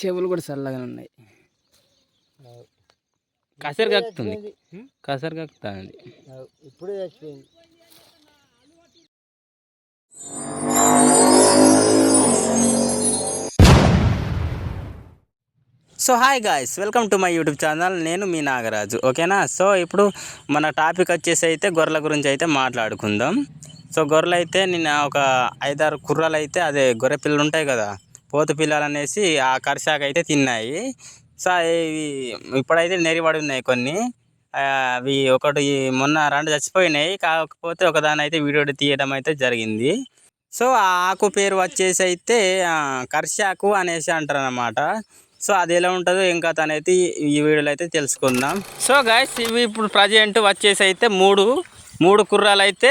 చెవులు కూడా చల్లగానే ఉన్నాయి. కసరు కక్కుతుంది కసరు కక్కుతుంది ఇప్పుడే చచ్చిపోయింది. So hi guys welcome to my YouTube channel. నేను మీ నాగరాజు ఓకేనా? సో ఇప్పుడు మన టాపిక్ వచ్చేసి అయితే గొర్రెల గురించి అయితే మాట్లాడుకుందాం. సో గొర్రెలు అయితే నిన్న ఒక ఐదారు కుర్రలు అయితే అదే గొర్రె పిల్లలు ఉంటాయి కదా కోత పిల్లలు అనేసి ఆ కర్షాకు అయితే తిన్నాయి. సో ఇవి ఇప్పుడైతే నెరిబడి ఉన్నాయి కొన్ని. అవి ఒకటి మొన్న రెండు చచ్చిపోయినాయి. కాకపోతే ఒకదాని అయితే వీడియో తీయడం అయితే జరిగింది. సో ఆ ఆకు పేరు వచ్చేసి అయితే కర్షాకు అనేసి అంటారు అనమాట సో అది ఎలా ఉంటుందో ఇంకా తనైతే ఈ వీడియోలో అయితే తెలుసుకుందాం. సో గాయస్ ఇవి ఇప్పుడు ప్రజెంట్ వచ్చేసి అయితే మూడు మూడు కుర్రాలు అయితే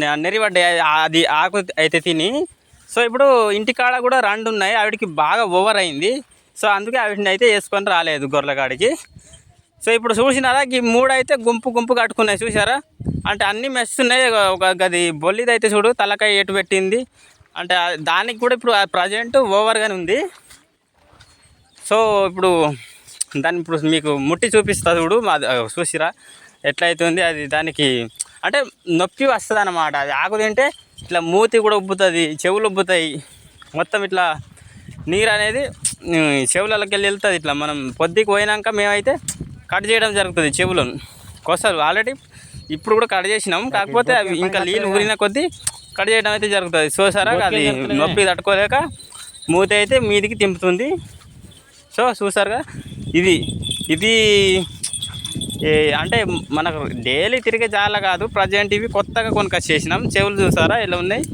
న- నెరివడ్డాయి అది ఆకు అయితే తిని సో ఇప్పుడు ఇంటికాడ కూడా రెండు ఉన్నాయి. ఆవిడకి బాగా ఓవర్ అయింది. సో అందుకే ఆవిడని అయితే వేసుకొని రాలేదు గొర్రెకాడికి సో ఇప్పుడు చూసినారా? ఈ మూడు అయితే గుంపు గుంపు కట్టుకున్నాయి. చూసారా అంటే అన్ని మెస్ ఉన్నాయి. ఒక గది బొల్లిది అయితే చూడు తలకాయ ఎటు పెట్టింది. అంటే దానికి కూడా ఇప్పుడు ప్రజెంట్ ఓవర్గానే ఉంది. సో ఇప్పుడు దాన్ని ఇప్పుడు మీకు ముట్టి చూపిస్తా చూడు. మాది చూసిరా? ఎట్లయితుంది? అది దానికి అంటే నొప్పి వస్తుంది అనమాట అది ఆకు తింటే ఇట్లా మూతి కూడా ఉబ్బుతుంది చెవులు ఉబ్బుతాయి. మొత్తం ఇట్లా నీరు అనేది చెవులకి వెళ్ళి వెళ్తుంది ఇట్లా. మనం పొద్దుకి పోయినాక మేమైతే కట్ చేయడం జరుగుతుంది చెవులను. కొసలు ఆల్రెడీ ఇప్పుడు కూడా కట్ చేసినాం. కాకపోతే అవి ఇంకా నీళ్ళు ఊరిన కొద్దీ కట్ చేయడం అయితే జరుగుతుంది. సో సరే అది నొప్పి తట్టుకోలేక మూతి అయితే మీదికి తింపుతుంది సో చూసారుగా ఇది ఇది అంటే మనకు డైలీ తిరిగే జాల కాదు. ప్రజెంట్ ఇవి కొత్తగా కొనుక్కొచ్చి చేసినాం. చెవులు చూసారా? ఇలా ఉన్నాయి?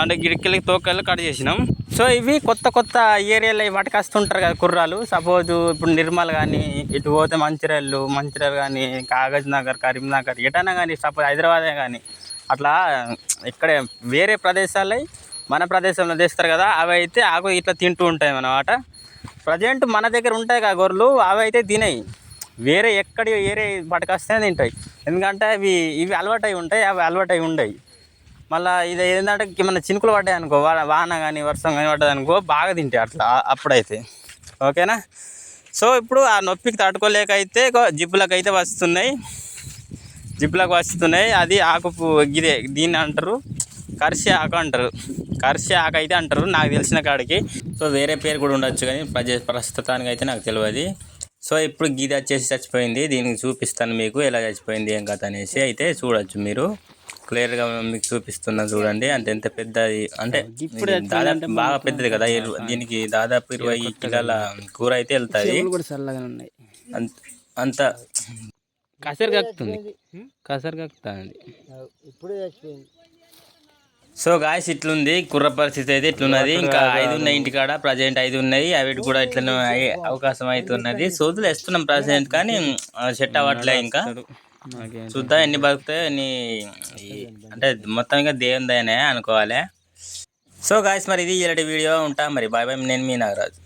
అంటే గిడికెళ్ళి తోకలు కట్ చేసినాం. సో ఇవి కొత్త కొత్త ఏరియాలో వాటికి వస్తుంటారు కదా కుర్రాలు. సపోజ్ ఇప్పుడు నిర్మల్ కానీ ఇటు పోతే మంచిర్యాలు మంచిర్యాలు కానీ కాగజ్ నగర్ కరీంనగర్ ఎటైనా కానీ సపోజ్ హైదరాబాదే కానీ అట్లా ఇక్కడే వేరే ప్రదేశాలై మన ప్రదేశంలో తెస్తారు కదా అవి అయితే ఆకు ఇట్లా తింటూ ఉంటాయి అన్నమాట. ప్రజెంట్ మన దగ్గర ఉంటాయి కదా గొర్రెలు అవి అయితే తినాయి. వేరే ఎక్కడి వేరే పట్టుకొస్తే తింటాయి. ఎందుకంటే అవి ఇవి అలవాటు అయి ఉంటాయి అవి అలవాటు అయి ఉండవు మళ్ళీ ఇది ఏంటంటే మన చినుకులు పడ్డాయి అనుకో వాన కానీ వర్షం కానీ పడ్డది అనుకో బాగా తింటాయి అట్లా అప్పుడైతే. ఓకేనా? సో ఇప్పుడు ఆ నొప్పికి తట్టుకోలేక అయితే జిప్పులకు అయితే వస్తున్నాయి. జిప్పులకు వస్తున్నాయి. అది ఆకు ఇదే గిదే దీన్ని అంటారు కర్షి ఆకు అంటారు. కర్షి ఆకు అయితే అంటారు నాకు తెలిసిన కాడికి. సో వేరే పేరు కూడా ఉండొచ్చు కానీ ప్రజ ప్రస్తుతానికి అయితే నాకు తెలియదు. సో ఇప్పుడు గీత వచ్చేసి చచ్చిపోయింది. దీనికి చూపిస్తాను మీకు ఎలా చచ్చిపోయింది ఏం కథ అనేసి. అయితే చూడొచ్చు మీరు. క్లియర్గా మీకు చూపిస్తున్నా చూడండి. అంటే ఎంత పెద్దది అంటే దాదాపు బాగా పెద్దది కదా. దీనికి దాదాపు ఇరవై కిలోల కూర అయితే వెళ్తుంది. అంత అంత కసరు కక్కుతుంది. కసరు కక్కుతుంది. ఇప్పుడే చచ్చిపోయింది. సో గాయస్ ఇట్లుంది. కుర్ర పరిస్థితి అయితే ఇట్లున్నది. ఇంకా ఐదు ఉన్నాయి ఇంటికాడ ప్రజెంట్ ఐదు ఉన్నాయి అవి కూడా ఇట్లనే అయ్యే అవకాశం అయితే ఉన్నది సోదులు వేస్తున్నాం ప్రజెంట్ కానీ సెట్ అవ్వట్లే ఇంకా. చూద్దాం ఎన్ని బతుకుతాయో ఎన్ని అంటే మొత్తం ఇంకా దేవుని దయనే అనుకోవాలి. సో గాయస్ మరి ఇది ఇలాంటి వీడియో ఉంటా. మరి బాయ్ బాయ్ నేను మీ నాగరాజు.